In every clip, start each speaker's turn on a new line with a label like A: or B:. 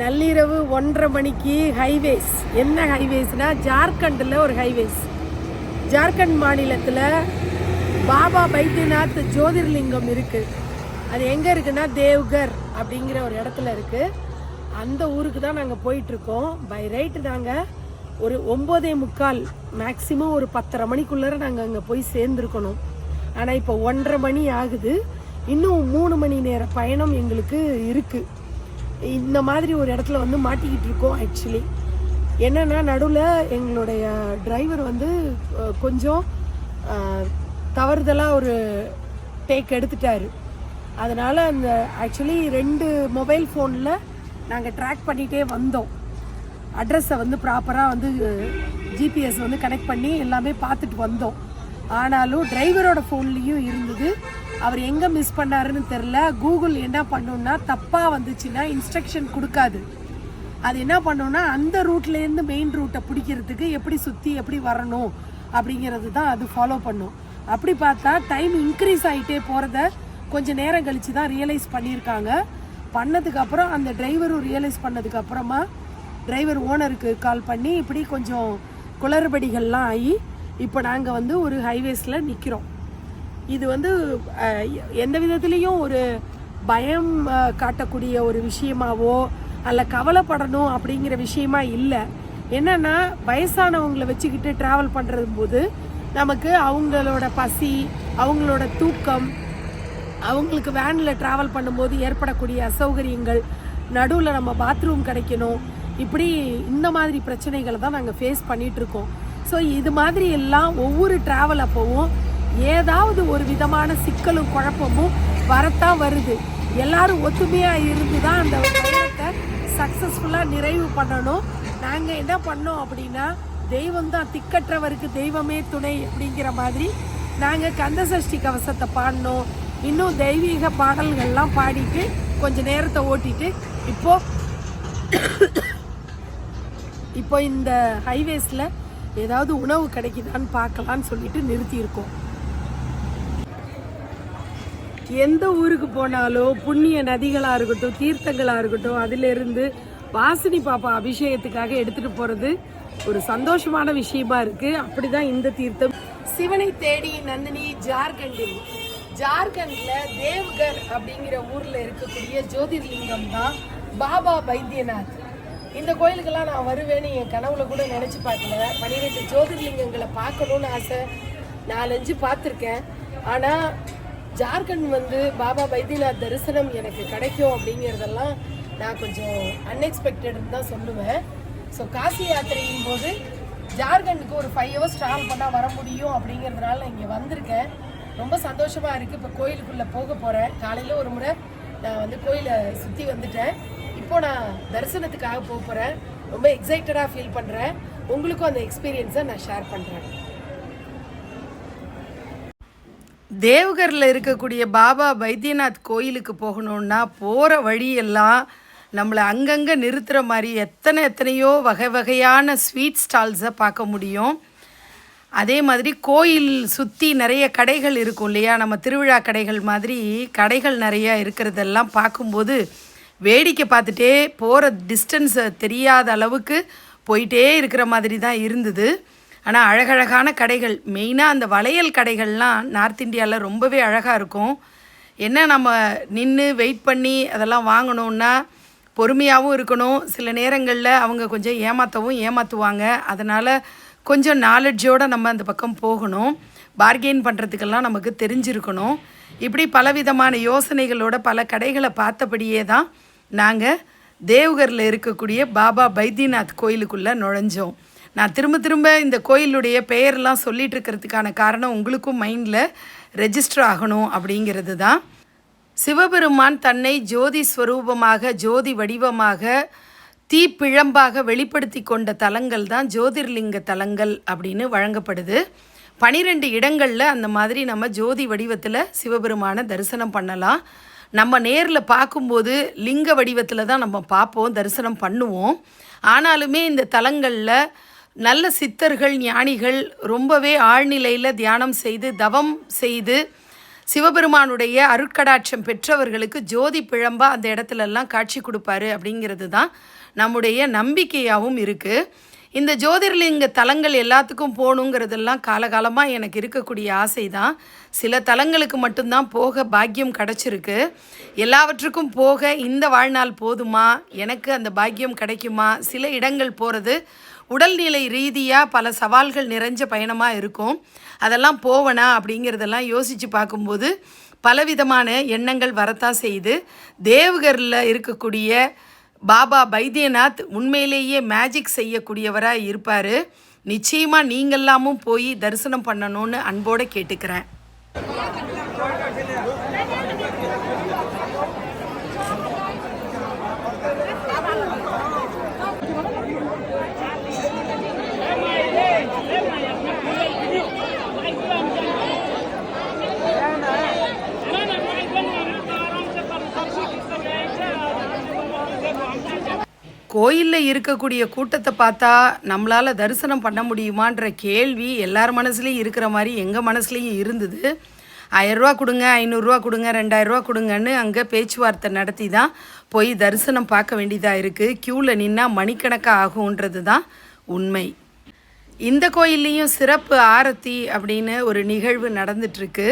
A: நள்ளிரவு ஒன்றரை மணிக்கு ஹைவேஸ் என்ன ஹைவேஸ்னா ஜார்க்கண்டில் ஒரு ஹைவேஸ் ஜார்க்கண்ட் மாநிலத்தில் பாபா பைத்யநாத் ஜோதிர்லிங்கம் இருக்குது அது எங்கே இருக்குன்னா தேவ்கர் அப்படிங்கிற ஒரு இடத்துல இருக்குது அந்த ஊருக்கு தான் நாங்கள் போயிட்டுருக்கோம். பை ரைட்டு நாங்கள் ஒரு ஒம்போதே முக்கால் மேக்ஸிமம் ஒரு பத்தரை மணிக்குள்ளார நாங்கள் அங்கே போய் சேர்ந்துருக்கணும். ஆனால் இப்போ ஒன்றரை மணி ஆகுது. இன்னும் மூணு மணி நேர பயணம் எங்களுக்கு இருக்குது இந்த மாதிரி ஒரு இடத்துல வந்து மாட்டிக்கிட்டு இருக்கோம் ஆக்சுவலி என்னென்னா நடுவில் எங்களுடைய டிரைவர் வந்து கொஞ்சம் தவறுதலாக ஒரு டேக் எடுத்துட்டார். அதனால் அந்த ஆக்சுவலி ரெண்டு மொபைல் ஃபோனில் நாங்கள் ட்ராக் பண்ணிகிட்டே வந்தோம். அட்ரஸை வந்து ப்ராப்பராக வந்து ஜிபிஎஸ் வந்து கனெக்ட் பண்ணி எல்லாமே பார்த்துட்டு வந்தோம். ஆனாலும் டிரைவரோட ஃபோன்லேயும் இருந்தது. அவர் எங்கே மிஸ் பண்ணாருன்னு தெரில கூகுள் என்ன பண்ணுன்னா தப்பாக வந்துச்சுன்னா இன்ஸ்ட்ரக்ஷன் கொடுக்காது. அது என்ன பண்ணுன்னா அந்த ரூட்லேருந்து மெயின் ரூட்டை பிடிக்கிறதுக்கு எப்படி சுற்றி எப்படி வரணும் அப்படிங்கிறது தான் அது ஃபாலோ பண்ணும். அப்படி பார்த்தா டைம் இன்க்ரீஸ் ஆகிட்டே போகிறத கொஞ்சம் நேரம் கழித்து தான் ரியலைஸ் பண்ணியிருக்காங்க. பண்ணதுக்கப்புறம் அந்த டிரைவரும் ரியலைஸ் பண்ணதுக்கப்புறமா டிரைவர் ஓனருக்கு கால் பண்ணி இப்படி கொஞ்சம் குளறுபடிகள்லாம் ஆகி இப்போ நாங்கள் வந்து ஒரு ஹைவேஸில் நிற்கிறோம் இது வந்து எந்த விதத்துலேயும் ஒரு பயம் காட்டக்கூடிய ஒரு விஷயமாவோ அல்ல கவலைப்படணும் அப்படிங்கிற விஷயமா இல்லை. என்னென்னா வயசானவங்களை வச்சுக்கிட்டு ட்ராவல் பண்ணுறது போது நமக்கு அவங்களோட பசி அவங்களோட தூக்கம் அவங்களுக்கு வேனில் ட்ராவல் பண்ணும்போது ஏற்படக்கூடிய அசௌகரியங்கள் நடுவில் நம்ம பாத்ரூம் கிடைக்கணும் இப்படி இந்த மாதிரி பிரச்சனைகளை தான் நாங்கள் ஃபேஸ் பண்ணிகிட்ருக்கோம் இருக்கோம். ஸோ இது மாதிரி எல்லாம் ஒவ்வொரு ட்ராவல் அப்போவும் ஏதாவது ஒரு விதமான சிக்கலும் குழப்பமும் வரத்தான் வருது. எல்லாரும் ஒத்துமையாக இருந்து தான் அந்த பயணத்தை சக்ஸஸ்ஃபுல்லாக நிறைவு பண்ணணும். நாங்கள் என்ன பண்ணோம் அப்படின்னா தெய்வம் தான் திக்கற்றவருக்கு தெய்வமே துணை அப்படிங்கிற மாதிரி நாங்கள் கந்தசஷ்டி கவசத்தை பாடினோம். இன்னும் தெய்வீக பாடல்கள்லாம் பாடிட்டு கொஞ்ச நேரத்தை ஓட்டிட்டு இப்போ இப்போ இந்த ஹைவேஸில் ஏதாவது உணவு கிடைக்குதான்னு பார்க்கலான்னு சொல்லிட்டு நிறுத்தியிருக்கோம். எந்த ஊருக்கு போனாலும் புண்ணிய நதிகளாக இருக்கட்டும் தீர்த்தங்களாக இருக்கட்டும் அதிலிருந்து வாசினி பாப்பா அபிஷேகத்துக்காக எடுத்துகிட்டு போகிறது ஒரு சந்தோஷமான விஷயமா இருக்குது அப்படி தான் இந்த தீர்த்தம். சிவனை தேடி நந்தினி ஜார்க்கண்டில். ஜார்க்கண்டில் தேவ்கர் அப்படிங்கிற ஊரில் இருக்கக்கூடிய ஜோதிர்லிங்கம் தான் பாபா பைத்தியநாத் இந்த கோயிலுக்கெல்லாம் நான் வருவேன்னு என் கனவுல கூட நினைச்சு பார்க்கல. பன்னிரெண்டு ஜோதிர்லிங்கங்களை பார்க்கணும்னு ஆசை. நாலஞ்சு பார்த்துருக்கேன். ஆனால் ஜார்க்கண்ட் வந்து பாபா பைத்தியநாத் தரிசனம் எனக்கு கிடைக்கும் அப்படிங்கிறதெல்லாம் நான் கொஞ்சம் அன்எக்ஸ்பெக்டட்னு தான் சொல்லுவேன். ஸோ காசி யாத்திரையின் போது ஜார்க்கண்டுக்கு ஒரு ஃபைவ் ஹவர்ஸ் ட்ராவல் பண்ணால் வர முடியும் அப்படிங்கிறதுனால இங்கே வந்திருக்கேன். ரொம்ப சந்தோஷமாக இருக்குது இப்போ கோயிலுக்குள்ளே போக போகிறேன் காலையில் ஒரு முறை நான் வந்து கோயிலை சுற்றி வந்துட்டேன். இப்போ நான் தரிசனத்துக்காக போக போகிறேன் ரொம்ப எக்ஸைட்டடாக ஃபீல் பண்ணுறேன் உங்களுக்கும் அந்த எக்ஸ்பீரியன்ஸை நான் ஷேர் பண்ணுறேன் தேவகரில் இருக்கக்கூடிய பாபா வைத்தியநாத் கோயிலுக்கு போகணுன்னா போகிற வழியெல்லாம் நம்மளை அங்கங்கே நிறுத்துகிற மாதிரி எத்தனை எத்தனையோ வகை வகையான ஸ்வீட் ஸ்டால்ஸை பார்க்க முடியும். அதே மாதிரி கோயில் சுற்றி நிறைய கடைகள் இருக்கும் இல்லையா? நம்ம திருவிழா கடைகள் மாதிரி கடைகள் நிறையா இருக்கிறதெல்லாம் பார்க்கும்போது வேடிக்கை பார்த்துட்டே போகிற டிஸ்டன்ஸை தெரியாத அளவுக்கு போயிட்டே இருக்கிற மாதிரி தான் இருந்தது. ஆனால் அழகழகான கடைகள் மெயினாக அந்த வளையல் கடைகள்லாம் நார்த் இந்தியாவில் ரொம்பவே அழகாக இருக்கும். என்ன நம்ம நின்று வெயிட் பண்ணி அதெல்லாம் வாங்கணுன்னா பொறுமையாகவும் இருக்கணும். சில நேரங்களில் அவங்க கொஞ்சம் ஏமாற்றவும் ஏமாற்றுவாங்க அதனால் கொஞ்சம் நாலெட்ஜோடு நம்ம அந்த பக்கம் போகணும். பார்கெயின் பண்ணுறதுக்கெல்லாம் நமக்கு தெரிஞ்சிருக்கணும். இப்படி பலவிதமான யோசனைகளோட பல கடைகளை பார்த்தபடியே தான் நாங்கள் தேவ்கரில் இருக்கக்கூடிய பாபா பைத்தியநாத் கோயிலுக்குள்ளே நுழைஞ்சோம். நான் திரும்ப திரும்ப இந்த கோயிலுடைய பெயர்லாம் சொல்லிட்டு இருக்கிறதுக்கான காரணம் உங்களுக்கும் மைண்டில் ரெஜிஸ்டர் ஆகணும் அப்படிங்கிறது தான். சிவபெருமான் தன்னை ஜோதி ஸ்வரூபமாக ஜோதி வடிவமாக தீப்பிழம்பாக வெளிப்படுத்தி கொண்ட தலங்கள் தான் ஜோதிர்லிங்க தலங்கள் அப்படின்னு வழங்கப்படுது. பனிரெண்டு இடங்களில் அந்த மாதிரி நம்ம ஜோதி வடிவத்தில் சிவபெருமானை தரிசனம் பண்ணலாம். நம்ம நேரில் பார்க்கும்போது லிங்க வடிவத்தில் தான் நம்ம பார்ப்போம் தரிசனம் பண்ணுவோம். ஆனாலுமே இந்த தலங்களில் நல்ல சித்தர்கள் ஞானிகள் ரொம்பவே ஆழ்நிலையில் தியானம் செய்து தவம் செய்து
B: சிவபெருமானுடைய அருட்கடாட்சம் பெற்றவர்களுக்கு ஜோதி பிழம்பா அந்த இடத்துலலாம் காட்சி கொடுப்பாரு அப்படிங்கிறது தான் நம்முடைய நம்பிக்கையாகவும் இருக்குது இந்த ஜோதிர்லிங்க தலங்கள் எல்லாத்துக்கும் போகணுங்கிறதெல்லாம் காலகாலமாக எனக்கு இருக்கக்கூடிய ஆசை தான் சில தலங்களுக்கு மட்டும்தான் போக பாக்கியம் கிடச்சிருக்கு. எல்லாவற்றுக்கும் போக இந்த வாழ்நாள் போதுமா? எனக்கு அந்த பாக்கியம் கிடைக்குமா? சில இடங்கள் போகிறது உடல்நிலை ரீதியாக பல சவால்கள் நிறைஞ்ச பயணமாக இருக்கும். அதெல்லாம் போவனா அப்படிங்கிறதெல்லாம் யோசித்து பார்க்கும்போது பலவிதமான எண்ணங்கள் வரத்தான் செய்யுது. தேவகரில் இருக்கக்கூடிய பாபா பைத்யநாத் உண்மையிலேயே மேஜிக் செய்யக்கூடியவராக இருப்பார். நிச்சயமாக நீங்கள்லாமும் போய் தரிசனம் பண்ணணும்னு அன்போடு கேட்டுக்கிறேன். கோயிலில் இருக்கக்கூடிய கூட்டத்தை பார்த்தா நம்மளால் தரிசனம் பண்ண முடியுமான்ற கேள்வி எல்லார் மனசுலேயும் இருக்கிற மாதிரி எங்கள் மனசுலேயும் இருந்தது. ஆயரூவா கொடுங்க ஐநூறுரூவா கொடுங்க ரெண்டாயிரரூவா கொடுங்கன்னு அங்கே பேச்சுவார்த்தை நடத்தி தான் போய் தரிசனம் பார்க்க வேண்டியதாக இருக்குது க்யூவில் நின்னா மணிக்கணக்காக ஆகுன்றது தான் உண்மை. இந்த கோயில்லையும் சிறப்பு ஆரத்தி அப்படின்னு ஒரு நிகழ்வு நடந்துட்டுருக்கு.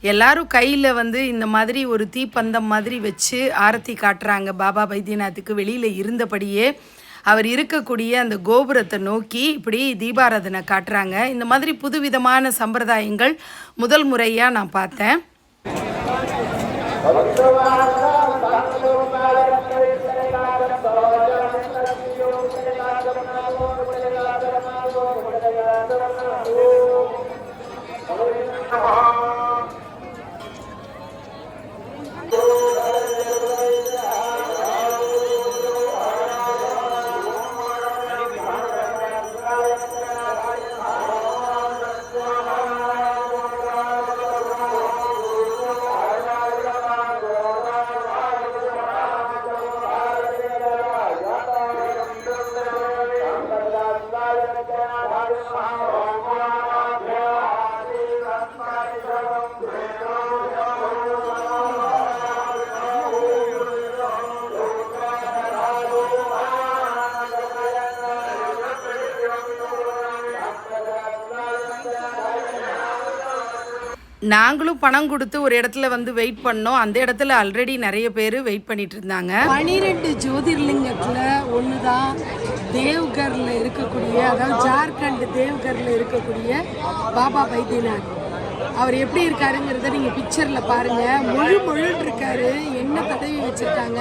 B: எல்லாரும் கையில் வந்து இந்த மாதிரி ஒரு தீப்பந்தம் மாதிரி வச்சு ஆரத்தி காட்டுறாங்க. பாபா பைத்தியநாத்துக்கு வெளியில் இருந்தபடியே அவர் இருக்கக்கூடிய அந்த கோபுரத்தை நோக்கி இப்படி தீபாராதனை காட்டுறாங்க. இந்த மாதிரி புதுவிதமான சம்பிரதாயங்கள் முதல் முறையாக நான் பார்த்தேன். நாங்களும் பணம் கொடுத்து ஒரு இடத்துல வந்து வெயிட் பண்ணோம். அந்த இடத்துல ஆல்ரெடி நிறைய பேர் வெயிட் பண்ணிட்டு இருந்தாங்க.
A: பனிரெண்டு ஜோதிர்லிங்கத்தில் ஒன்று தான் தேவ்கரில் இருக்கக்கூடிய அதாவது ஜார்க்கண்ட் தேவ்கரில் இருக்கக்கூடிய பாபா பைத்தியநாத் அவர் எப்படி இருக்காருங்கிறத நீங்கள் பிக்சரில் பாருங்கள் முழு முழுன்னு இருக்காரு என்ன தடவி வச்சுருக்காங்க?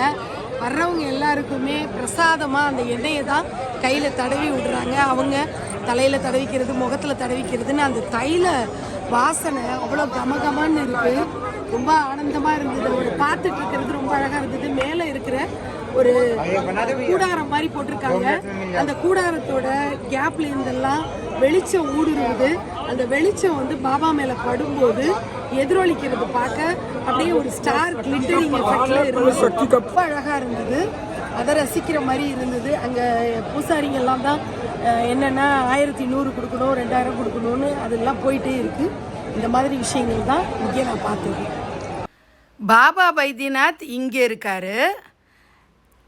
A: வர்றவங்க எல்லாருக்குமே பிரசாதமாக அந்த எண்ணெயை தான் கையில் தடவி விடுறாங்க. அவங்க தலையில் தடவிக்கிறது முகத்தில் தடவிக்கிறதுன்னு அந்த தைல வாசனை அவ்வளோ கமகமான்னு இருக்குது ரொம்ப ஆனந்தமாக இருந்தது. அவர் பார்த்துட்டு இருக்கிறது ரொம்ப அழகாக இருந்தது. மேலே இருக்கிற ஒரு கூடாரம் மாதிரி போட்டிருக்காங்க. அந்த கூடாரத்தோட கேப்ல இருந்தெல்லாம் வெளிச்சம் ஊடுருவுது. அந்த வெளிச்சம் வந்து பாபா மேலே படும்போது எதிரொலிக்கிறது பார்க்க. அப்படியே ஒரு ஸ்டார் கிளிட்டரிங் எஃபெக்ட்ல இருந்தது. ரொம்ப அழகா இருந்தது. அதை ரசிக்கிற மாதிரி இருந்தது. அங்கே பூசாரிங்க எல்லாம் தான் என்னென்னா ஆயிரத்தி நூறு கொடுக்கணும் ரெண்டாயிரம் கொடுக்கணும்னு அதெல்லாம் போயிட்டே இருக்கு. இந்த மாதிரி விஷயங்கள் தான் இங்கே நான் பார்த்தது.
B: பாபா பைத்தியநாத் இங்கே இருக்காரு.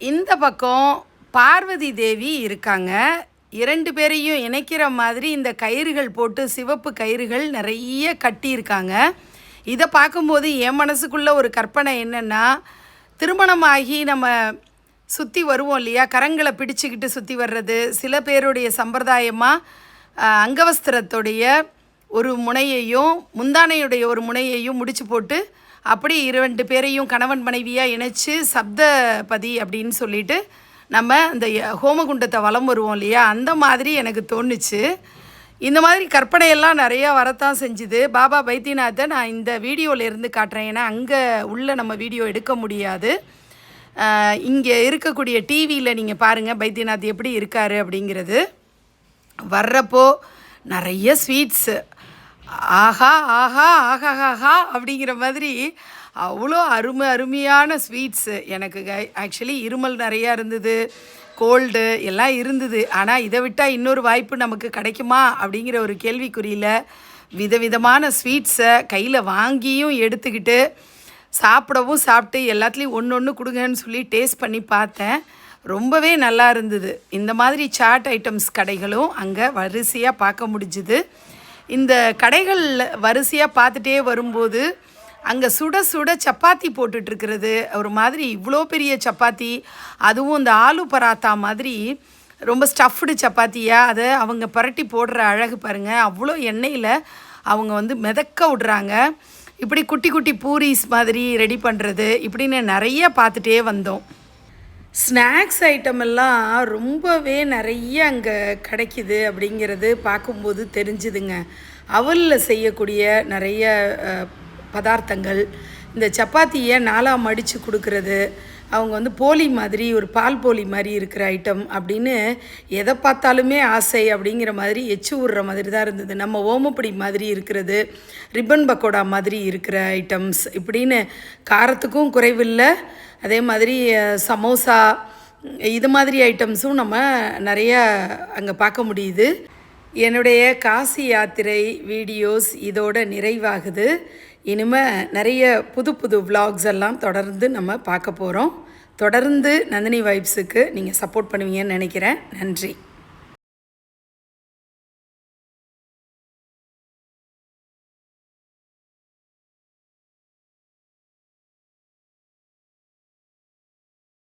B: இந்த பக்கம் பார்வதி தேவி இருக்காங்க. இரண்டு பேரையும் இணைக்கிற மாதிரி இந்த கயிறுகள் போட்டு சிவப்பு கயிறுகள் நிறைய கட்டியிருக்காங்க. இதை பார்க்கும்போது என் மனசுக்குள்ள ஒரு கற்பனை என்னென்னா திருமணமாகி நம்ம சுற்றி வருவோம் இல்லையா? கரங்களை பிடிச்சிக்கிட்டு சுற்றி வர்றது சில பேருடைய சம்பிரதாயமாக அங்கவஸ்திரத்துடைய ஒரு முனையையும் முந்தானையுடைய ஒரு முனையையும் முடிச்சு போட்டு அப்படி இரண்டு பேரையும் கணவன் மனைவியாக இணைச்சு சப்தபதி அப்படின்னு சொல்லிட்டு நம்ம அந்த ஹோமகுண்டத்தை வலம் வருவோம் இல்லையா? அந்த மாதிரி எனக்கு தோணுச்சு. இந்த மாதிரி கற்பனையெல்லாம் நிறையா வரத்தான் செஞ்சுது. பாபா பைத்தியநாத்தை நான் இந்த வீடியோவில் இருந்து காட்டுறேன். ஏன்னா அங்கே உள்ள நம்ம வீடியோ எடுக்க முடியாது. இங்கே இருக்கக்கூடிய டிவியில் நீங்கள் பாருங்கள் பைத்தியநாத் எப்படி இருக்கார் அப்படிங்கிறது. வர்றப்போ நிறைய ஸ்வீட்ஸு. ஆஹா ஆஹா ஆஹா ஆஹா அப்படிங்கிற மாதிரி அவ்வளோ அருமை அருமையான ஸ்வீட்ஸு. எனக்கு ஆக்சுவலி இருமல் நிறையா இருந்தது. கோல்டு எல்லாம் இருந்தது. ஆனால் இதை விட்டால் இன்னொரு வாய்ப்பு நமக்கு கிடைக்குமா? அப்படிங்கிற ஒரு கேள்விக்குறியில் விதவிதமான ஸ்வீட்ஸை கையில் வாங்கியும் எடுத்துக்கிட்டு சாப்பிடவும் சாப்பிட்டு எல்லாத்துலேயும் ஒன்று ஒன்று கொடுங்கன்னு சொல்லி டேஸ்ட் பண்ணி பார்த்தேன். ரொம்பவே நல்லா இருந்தது. இந்த மாதிரி சாட் ஐட்டம்ஸ் கடைகளும் அங்கே வரிசையாக பார்க்க முடிஞ்சுது. இந்த கடைகள் வரிசையாக பார்த்துட்டே வரும்போது அங்கே சுட சுட சப்பாத்தி போட்டுட்ருக்கிறது. ஒரு மாதிரி இவ்வளோ பெரிய சப்பாத்தி அதுவும் இந்த ஆலு பராத்தா மாதிரி ரொம்ப ஸ்டஃப்டு சப்பாத்தியாக அதை அவங்க பரட்டி போடுற அழகு பாருங்கள் அவ்வளோ எண்ணெயில் அவங்க வந்து மிதக்க விடுறாங்க. இப்படி குட்டி குட்டி பூரிஸ் மாதிரி ரெடி பண்ணுறது இப்படின்னு நிறைய பார்த்துட்டே வந்தோம். ஸ்நாக்ஸ் ஐட்டம் எல்லாம் ரொம்பவே நிறைய அங்கே கிடைக்குது அப்படிங்கிறது பார்க்கும்போது தெரிஞ்சுதுங்க. அவலில் செய்யக்கூடிய நிறைய பதார்த்தங்கள் இந்த சப்பாத்தியை நாலாக மடித்து கொடுக்கறது அவங்க வந்து போலி மாதிரி ஒரு பால் போலி மாதிரி இருக்கிற ஐட்டம் அப்படின்னு எதை பார்த்தாலுமே ஆசை அப்படிங்கிற மாதிரி எச்சு விடுற மாதிரி தான் இருந்தது. நம்ம ஓமப்படி மாதிரி இருக்கிறது ரிப்பன் பக்கோடா மாதிரி இருக்கிற ஐட்டம்ஸ் இப்படின்னு காரத்துக்கும் குறைவில்லை. அதே மாதிரி சமோசா இது மாதிரி ஐட்டம்ஸும் நம்ம நிறைய அங்கே பார்க்க முடியுது. என்னுடைய காசி யாத்திரை வீடியோஸ் இதோட நிறைவாகுது. இனிமேல் நிறைய புது புது விலாக்ஸ் எல்லாம் தொடர்ந்து நம்ம பார்க்க போகிறோம் தொடர்ந்து நந்தினி வைப்ஸுக்கு நீங்கள் சப்போர்ட் பண்ணுவீங்கன்னு நினைக்கிறேன். நன்றி.